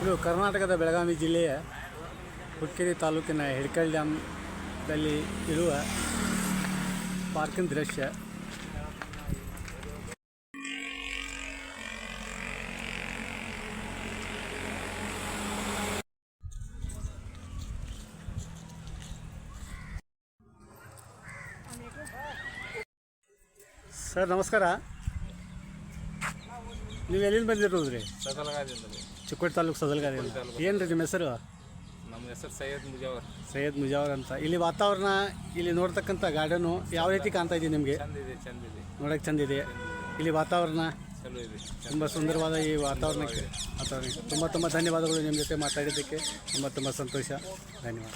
ಇದು ಕರ್ನಾಟಕದ ಬೆಳಗಾವಿ ಜಿಲ್ಲೆಯ ಹುಕ್ಕೇರಿ ತಾಲೂಕಿನ ಹಿಡ್ಕಲ್ ಡ್ಯಾಮ್ದಲ್ಲಿ ಇರುವ ಪಾರ್ಕಿನ ದೃಶ್ಯ. ಸರ್, ನಮಸ್ಕಾರ. ನೀವು ಎಲ್ಲಿಂದ ಬಂದಿರೋದು ರೀ ಸದಲಗಾದಿಂದಲೇ ಚಿಕ್ಕೋಡಿ ತಾಲೂಕು ಸದಲ್ಗಾರಿ ಏನು ರೀ ನಿಮ್ಮ ಹೆಸರು? ನಮ್ಮ ಹೆಸರು ಸೈಯದ್ ಮುಜಾವರ್. ಸೈಯದ್ ಮುಜಾವರ್ ಅಂತ. ಇಲ್ಲಿ ವಾತಾವರಣ ಇಲ್ಲಿ ನೋಡ್ತಕ್ಕಂಥ ಗಾರ್ಡನು ಯಾವ ರೀತಿ ಕಾಣ್ತಾ ಇದೆ ನಿಮಗೆ? ಚಂದ ಇದೆ ಚಂದ ಇದೆ. ನೋಡೋಕೆ ಚಂದಿದೆ ಇಲ್ಲಿ ವಾತಾವರಣ? ಚಲೋ ಇದೆ ತುಂಬ ಸುಂದರವಾದ ಈ ವಾತಾವರಣಕ್ಕೆ ವಾತಾವರಣ. ತುಂಬ ತುಂಬ ಧನ್ಯವಾದಗಳು ನಿಮ್ಮ ಜೊತೆ ಮಾತಾಡಿದ್ದಕ್ಕೆ. ತುಂಬ ತುಂಬ ಸಂತೋಷ. ಧನ್ಯವಾದ.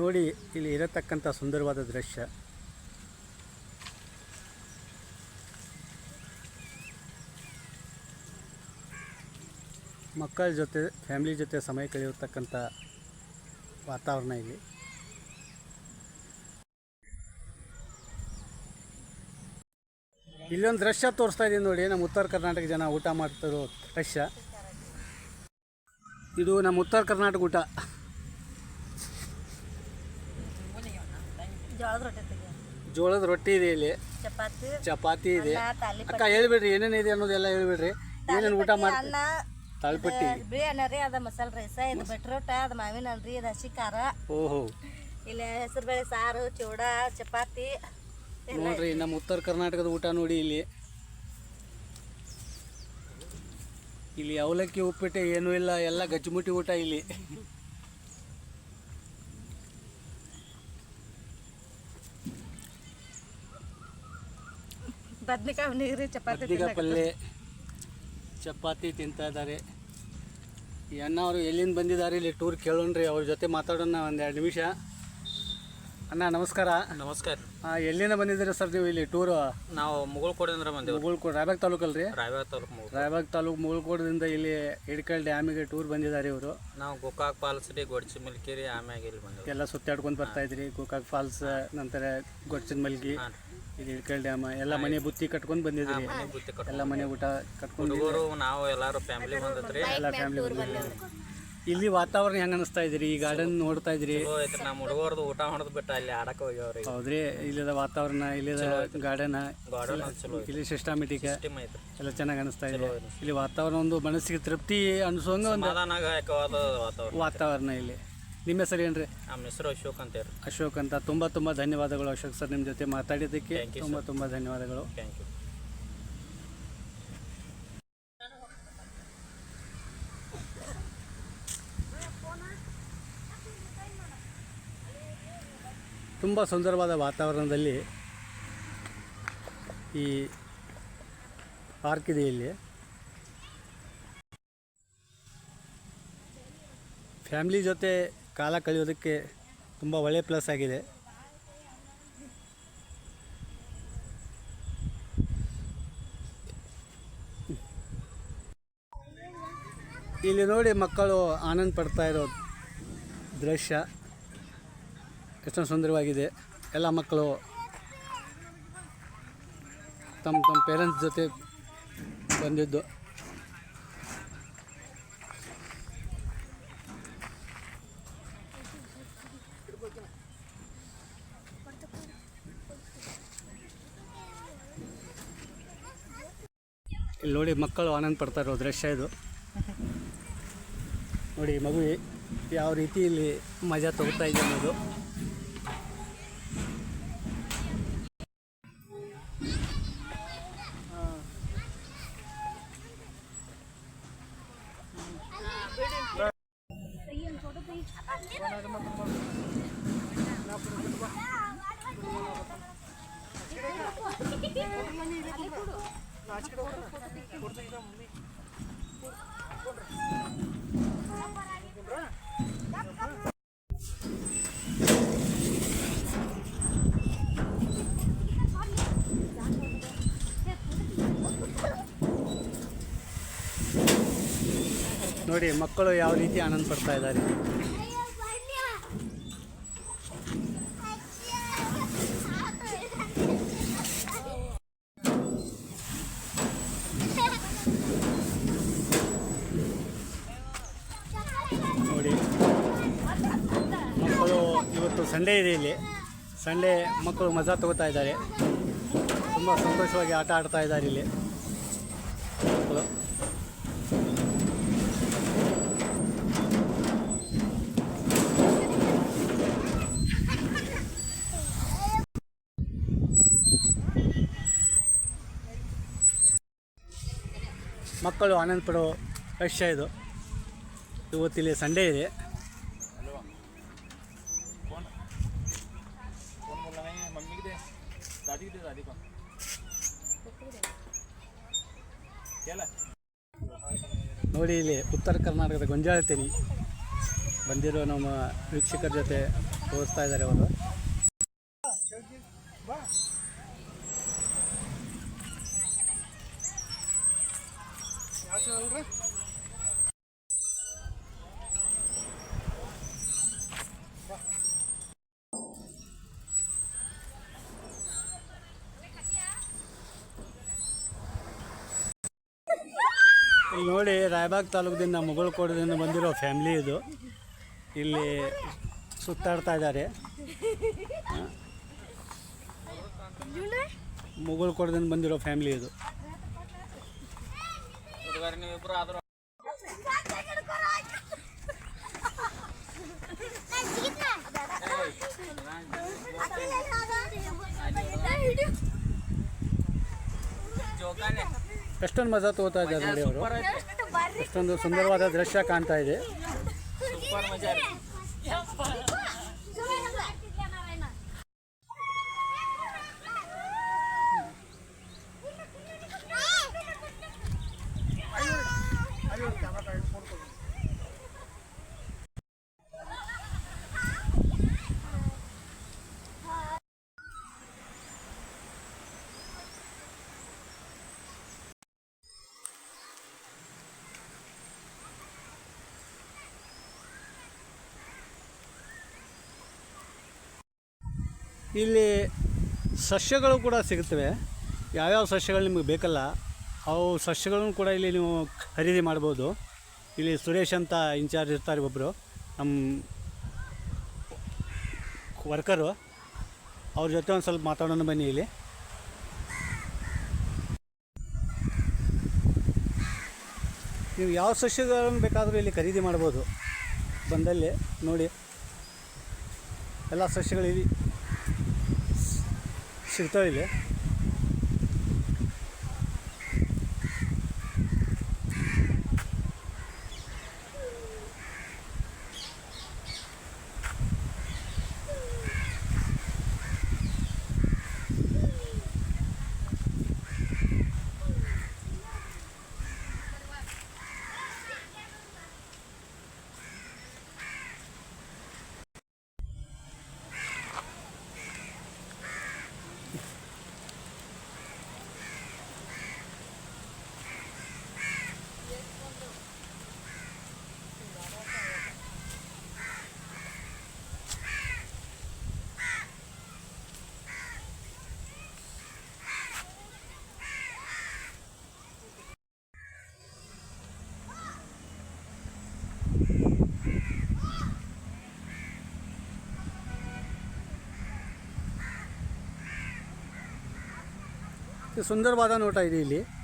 ನೋಡಿ ಇಲ್ಲಿ ಇರತಕ್ಕಂಥ ಸುಂದರವಾದ ದೃಶ್ಯ. ಮಕ್ಕಳ ಜೊತೆ ಫ್ಯಾಮಿಲಿ ಜೊತೆ ಸಮಯ ಕಳೆಯತಕ್ಕಂಥ ವಾತಾವರಣ ಇಲ್ಲಿ. ಇಲ್ಲೊಂದು ದೃಶ್ಯ ತೋರಿಸ್ತಾ ಇದ್ದೀನಿ ನೋಡಿ ನಮ್ಮ ಉತ್ತರ ಕರ್ನಾಟಕ ಜನ ಊಟ ಮಾಡ್ತಿರೋ ದೃಶ್ಯ ಇದು ನಮ್ಮ ಉತ್ತರ ಕರ್ನಾಟಕ ಊಟ. ಜೋಳದ ರೊಟ್ಟಿ ಇದೆ ಇಲ್ಲಿ. ಚಪಾತಿ. ಚಪಾತಿ ಇದೆ. ಅಕ್ಕ ಹೇಳ್ಬಿಡ್ರಿ ಏನೇನಿದೆ ಇದೆ ಅನ್ನೋದೆಲ್ಲ ಹೇಳ್ಬಿಡ್ರಿ. ಏನೇನು ಊಟ ಮಾಡಿ ಅನ್ನ ತಾಳ್ಪಟ್ಟಿ. ಅನ್ನ ರೀ ಅದ ಮಸಾಲೆ ರೈಸ ಇದು ಬಟ್ರೋಟ ಅದ ಮಾವಿನ ಅಲ್ರಿ ಇದು ಹಸಿ ಖಾರ. ಓಹೋ. ಇಲ್ಲಿ ಹೆಸರುಬೇಳೆ ಸಾರು ಚೂಡ ಚಪಾತಿ. ನೋಡ್ರಿ ನಮ್ಮ ಉತ್ತರ ಕರ್ನಾಟಕದ ಊಟ ನೋಡಿ ಇಲ್ಲಿ. ಇಲ್ಲಿ ಅವಲಕ್ಕಿ ಉಪ್ಪಿಟ್ಟು ಏನೂ ಇಲ್ಲ ಎಲ್ಲ ಗಜ್ಜುಮುಟ್ಟಿ ಊಟ ಇಲ್ಲಿ. ಬದ್ನಿಕಾಯಿ ನೀರು ಚಪಾತಿ ಪಲ್ಯ ಚಪಾತಿ ತಿಂತಾ ಇದ್ದಾರೆ. ಈ ಅಣ್ಣ ಅವರು ಎಲ್ಲಿಂದ ಬಂದಿದ್ದಾರೆ ಇಲ್ಲಿ ಟೂರ್ ಕೇಳೋಣ್ರಿ ಅವ್ರ ಜೊತೆ ಮಾತಾಡೋಣ ಒಂದು ಎರಡು ನಿಮಿಷ. ಅಣ್ಣ ನಮಸ್ಕಾರ. ನಮಸ್ಕಾರ. ಹಾಂ ಎಲ್ಲಿಂದ ಬಂದಿದ್ದೀರಿ ಸರ್ ನೀವು ಇಲ್ಲಿ ಟೂರ್ ನಾವು ಮುಗುಳ್ಕೋಡಿಂದ ಬಂದೇವ್ರಿ. ಮುಗುಳ್ಕೋಡ್ ರಾಯಬಾಗ್ ತಾಲೂಕಲ್ರಿ? ರಾಯಬಾಗ್ ತಾಲೂಕು ರಾಯಬಾಗ್ ತಾಲೂಕು ಮುಗುಳ್ಕೋಡದಿಂದ ಇಲ್ಲಿ ಹಿಡ್ಕಲ್ ಡ್ಯಾಮಿಗೆ ಟೂರ್ ಬಂದಿದ್ದಾರೆ ಇವರು. ನಾವು ಗೋಕಾಕ್ ಫಾಲ್ಸ್ ರೀ ಗೊಡ್ಚಿ ಮಿಲ್ಕಿರಿ ಆಮ್ಯಾಗ ಇಲ್ಲಿ ಬಂದಿ ಎಲ್ಲ ಸುತ್ತಾಡ್ಕೊಂಡು ಬರ್ತಾ ಇದ್ರಿ. ಗೋಕಾಕ್ ಫಾಲ್ಸ್ ನಂತರ ಗೊಡ್ಚಿನ ಮಲ್ಗಿ. ಇಲ್ಲಿ ಹಿಡ್ಕಲ್ ಡ್ಯಾಮ್ ಎಲ್ಲ ಮನೆ ಬುತ್ತಿ ಕಟ್ಕೊಂಡು ಬಂದಿದ್ರಿ. ಬುತ್ತಿ ಎಲ್ಲ ಮನೆ ಊಟ ಕಟ್ಕೊಂಡು ಹುಡುಗರು ನಾವು ಎಲ್ಲಾರು ಫ್ಯಾಮಿಲಿ ಬಂದತ್ರಿ ಎಲ್ಲ ಫ್ಯಾಮಿಲಿ ಇಲ್ಲಿ ವಾತಾವರಣ ಹೆಂಗ ಅನಿಸ್ತಾ ಇದ್ರಿ? ಈ ಗಾರ್ಡನ್ ನೋಡ್ತಾ ಇದ್ರಿ? ನಮ್ಮ ಹುಡುಗರದು ಊಟ ಹೊಡೆದ್ ಬಿಟ್ಟ ಅಲ್ಲಿ ಆಡಕ್ಕೆ ಹೋಗ್ಯಾವ್ರಿ. ಹೌದ್ರಿ. ಇಲ್ಲಿದ ವಾತಾವರಣ ಇಲ್ಲಿದ ಗಾರ್ಡನ್ ಗಾರ್ಡನ್ ಚಲೋ ಐತಿ ಇಲ್ಲಿ ಸಿಸ್ಟಮೆಟಿಕ್ ಟೀಮ್ ಎಲ್ಲ ಚೆನ್ನಾಗಿ ಅನಿಸ್ತಾ ಇದೆ ಇಲ್ಲಿ ವಾತಾವರಣ ಒಂದು ಮನಸ್ಸಿಗೆ ತೃಪ್ತಿ ಅನಿಸೋಂಗ ಒಂದು ವಾತಾವರಣ ವಾತಾವರಣ ಇಲ್ಲಿ. ನಿಮ್ಮ ಹೆಸರು ಏನ್ರಿ? ನಮ್ಮ ಹೆಸರು ಅಶೋಕ್ ಅಂತ ಹೇಳಿ ಅಶೋಕ್ ಅಂತ. ತುಂಬ ತುಂಬ ಧನ್ಯವಾದಗಳು ಅಶೋಕ್ ಸರ್ ನಿಮ್ಮ ಜೊತೆ ಮಾತಾಡಿದ್ದಕ್ಕೆ. ತುಂಬ ತುಂಬ ಧನ್ಯವಾದಗಳು. ಥ್ಯಾಂಕ್ ಯು ತುಂಬ ಸುಂದರವಾದ ವಾತಾವರಣದಲ್ಲಿ ಈ ಪಾರ್ಕ್ ಇದೆ ಇಲ್ಲಿ. ಫ್ಯಾಮ್ಲಿ ಜೊತೆ ಕಾಲ ಕಳೆಯೋದಕ್ಕೆ ತುಂಬ ಒಳ್ಳೆಯ ಪ್ಲಸ್ ಆಗಿದೆ. ಇಲ್ಲಿ ನೋಡಿ ಮಕ್ಕಳು ಆನಂದ ಪಡ್ತಾ ಇರೋ ದೃಶ್ಯ. ಎಷ್ಟೊಂದು ಸುಂದರವಾಗಿದೆ. ಎಲ್ಲ ಮಕ್ಕಳು ತಮ್ಮ ತಮ್ಮ ಪೇರೆಂಟ್ಸ್ ಜೊತೆ ಬಂದಿದ್ದು. ಇಲ್ಲಿ ನೋಡಿ ಮಕ್ಕಳು ಆನಂದ ಪಡ್ತಾ ಇರೋ ದೃಶ್ಯ ಇದು. ನೋಡಿ ಮಗು ಯಾವ ರೀತಿ ಇಲ್ಲಿ ಮಜಾ ತಗೋತಾ ಇದೆ ಅನ್ನೋದು. ನೋಡಿ ಮಕ್ಕಳು ಯಾವ ರೀತಿ ಆನಂದ ಪಡ್ತಾ ಇದ್ದಾರೆ. ಸಂಡೇ ಇದೆ ಇಲ್ಲಿ. ಸಂಡೇ ಮಕ್ಕಳು ಮಜಾ ತಗೋತಾ ಇದ್ದಾರೆ. ತುಂಬ ಸಂತೋಷವಾಗಿ ಆಟ ಆಡ್ತಾ ಇದ್ದಾರೆ ಇಲ್ಲಿ ಮಕ್ಕಳು. ಮಕ್ಕಳು ಆನಂದ ಪಡೋ ವಿಷಯ ಇದು. ಇವತ್ತಿಲ್ಲಿ ಸಂಡೇ ಇದೆ. ನೋಡಿ ಇಲ್ಲಿ ಉತ್ತರ ಕರ್ನಾಟಕದ ಗೊಂಜಾಳ ತೆನಿ ಬಂದಿರೋ ನಮ್ಮ ವೀಕ್ಷಕರ ಜೊತೆ ತೋರಿಸ್ತಾ ಇದ್ದಾರೆ ಅವರು ನೋಡಿ ರಾಯಬಾಗ್ ತಾಲೂಕದಿಂದ ಮುಗಳಕೋಟದಿಂದ ಬಂದಿರೋ ಫ್ಯಾಮ್ಲಿ ಇದು. ಇಲ್ಲಿ ಸುತ್ತಾಡ್ತಾ ಇದ್ದಾರೆ. ಮುಗಳಕೋಟದಿಂದ ಬಂದಿರೋ ಫ್ಯಾಮ್ಲಿ ಇದು. ಎಷ್ಟೊಂದು ಮಜಾ ತಗೋತಾ ಇದ್ದಾರೆ ನೋಡಿ ಅವರು. ಎಷ್ಟೊಂದು ಸುಂದರವಾದ ದೃಶ್ಯ ಕಾಣ್ತಾ ಇದೆ. ಇಲ್ಲಿ ಸಸ್ಯಗಳು ಕೂಡ ಸಿಗುತ್ತವೆ. ಯಾವ್ಯಾವ ಸಸ್ಯಗಳು ನಿಮಗೆ ಬೇಕಲ್ಲ, ಅವು ಸಸ್ಯಗಳನ್ನು ಕೂಡ ಇಲ್ಲಿ ನೀವು ಖರೀದಿ ಮಾಡ್ಬೋದು. ಇಲ್ಲಿ ಸುರೇಶ್ ಅಂತ ಇನ್ಚಾರ್ಜ್ ಇರ್ತಾರೆ ಒಬ್ಬರು ನಮ್ಮ ವರ್ಕರು. ಅವ್ರ ಜೊತೆ ಒಂದು ಸ್ವಲ್ಪ ಮಾತಾಡೋಣ ಬನ್ನಿ ಇಲ್ಲಿ. ನೀವು ಯಾವ ಸಸ್ಯಗಳನ್ನು ಬೇಕಾದರೂ ಇಲ್ಲಿ ಖರೀದಿ ಮಾಡ್ಬೋದು. ಬಂದಲ್ಲಿ ನೋಡಿ. ಎಲ್ಲ ಸಸ್ಯಗಳು ಇಲ್ಲಿ ಸಿಗ್ತಾವೆ ಸುಂದರವಾದ ನೋಟ ಇದೆ ಇಲ್ಲಿ.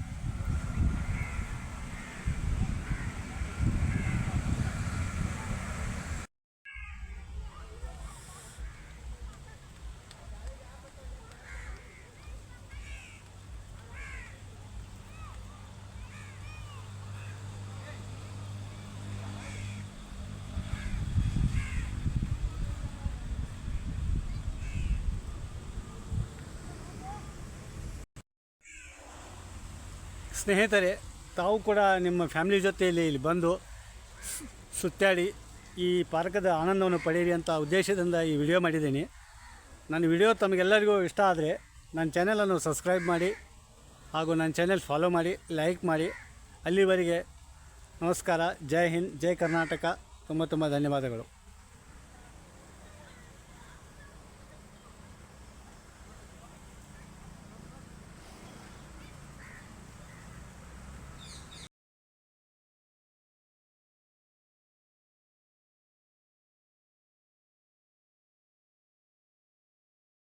ಸ್ನೇಹಿತರೆ, ತಾವು ಕೂಡ ನಿಮ್ಮ ಫ್ಯಾಮಿಲಿ ಜೊತೆಯಲ್ಲಿ ಇಲ್ಲಿ ಬಂದು ಸುತ್ತಾಡಿ ಈ ಪಾರ್ಕದ ಆನಂದವನ್ನು ಪಡೆಯಿರಿ ಅಂತ ಉದ್ದೇಶದಿಂದ ಈ ವಿಡಿಯೋ ಮಾಡಿದ್ದೀನಿ. ನನ್ನ ವಿಡಿಯೋ ತಮಗೆಲ್ಲರಿಗೂ ಇಷ್ಟ ಆದರೆ ನನ್ನ ಚಾನಲನ್ನು ಸಬ್ಸ್ಕ್ರೈಬ್ ಮಾಡಿ ಹಾಗೂ ನನ್ನ ಚಾನೆಲ್ ಫಾಲೋ ಮಾಡಿ, ಲೈಕ್ ಮಾಡಿ. ಅಲ್ಲಿವರೆಗೆ ನಮಸ್ಕಾರ. ಜೈ ಹಿಂದ್, ಜೈ ಕರ್ನಾಟಕ. ತುಂಬ ತುಂಬ ಧನ್ಯವಾದಗಳು.